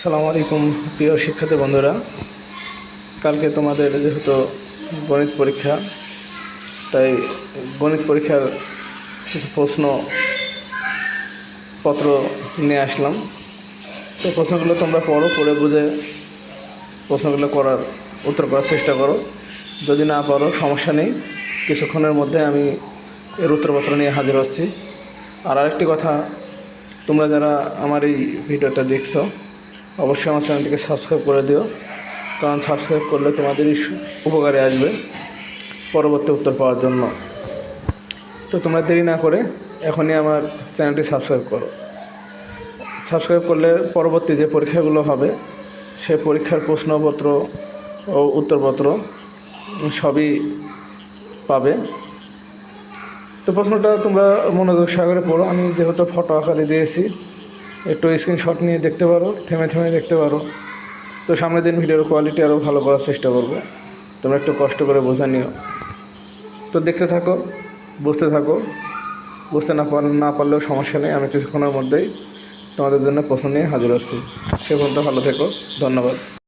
আসসালামু আলাইকুম, প্রিয় শিক্ষার্থী বন্ধুরা। কালকে তোমাদের যেহেতু গণিত পরীক্ষা, তাই গণিত পরীক্ষার কিছু প্রশ্ন পত্র নিয়ে আসলাম। তো প্রশ্নগুলো তোমরা পড়ো, পড়ে বুঝে প্রশ্নগুলো করার উত্তর করার চেষ্টা করো। যদি না পারো, সমস্যা নেই। কিছুক্ষণের মধ্যে আমি এর উত্তরপত্র নিয়ে হাজির হচ্ছি। আর আরেকটি কথা, তোমরা যারা আমার এই ভিডিওটা দেখছ অবশ্যই আমার চ্যানেলটিকে সাবস্ক্রাইব করে দিও। কারণ সাবস্ক্রাইব করলে তোমাদেরই উপকারে আসবে পরবর্তী উত্তর পাওয়ার জন্য। তো তোমরা দেরি না করে এখনই আমার চ্যানেলটি সাবস্ক্রাইব করো। সাবস্ক্রাইব করলে পরবর্তী যে পরীক্ষাগুলো হবে, সে পরীক্ষার প্রশ্নপত্র ও উত্তরপত্র সবই পাবে। তো প্রশ্নটা তোমরা মনোযোগ সাগরে পড়ো। আমি যেহেতু ফটো আকারে দিয়েছি একটু স্ক্রিনশট নিয়ে দেখতে পারো, থেমে থেমে দেখতে পারো। তো সামনের দিন ভিডিওর কোয়ালিটি আরও ভালো করার চেষ্টা করব। তোমরা একটু কষ্ট করে বোঝা নিও। তো দেখতে থাকো, বুঝতে থাকো। বুঝতে না পার না পারলেও সমস্যা নেই, আমি কিছুক্ষণের মধ্যেই তোমাদের জন্য প্রশ্ন নিয়ে হাজির আসছি সে পর্যন্ত ভালো থেকো, ধন্যবাদ।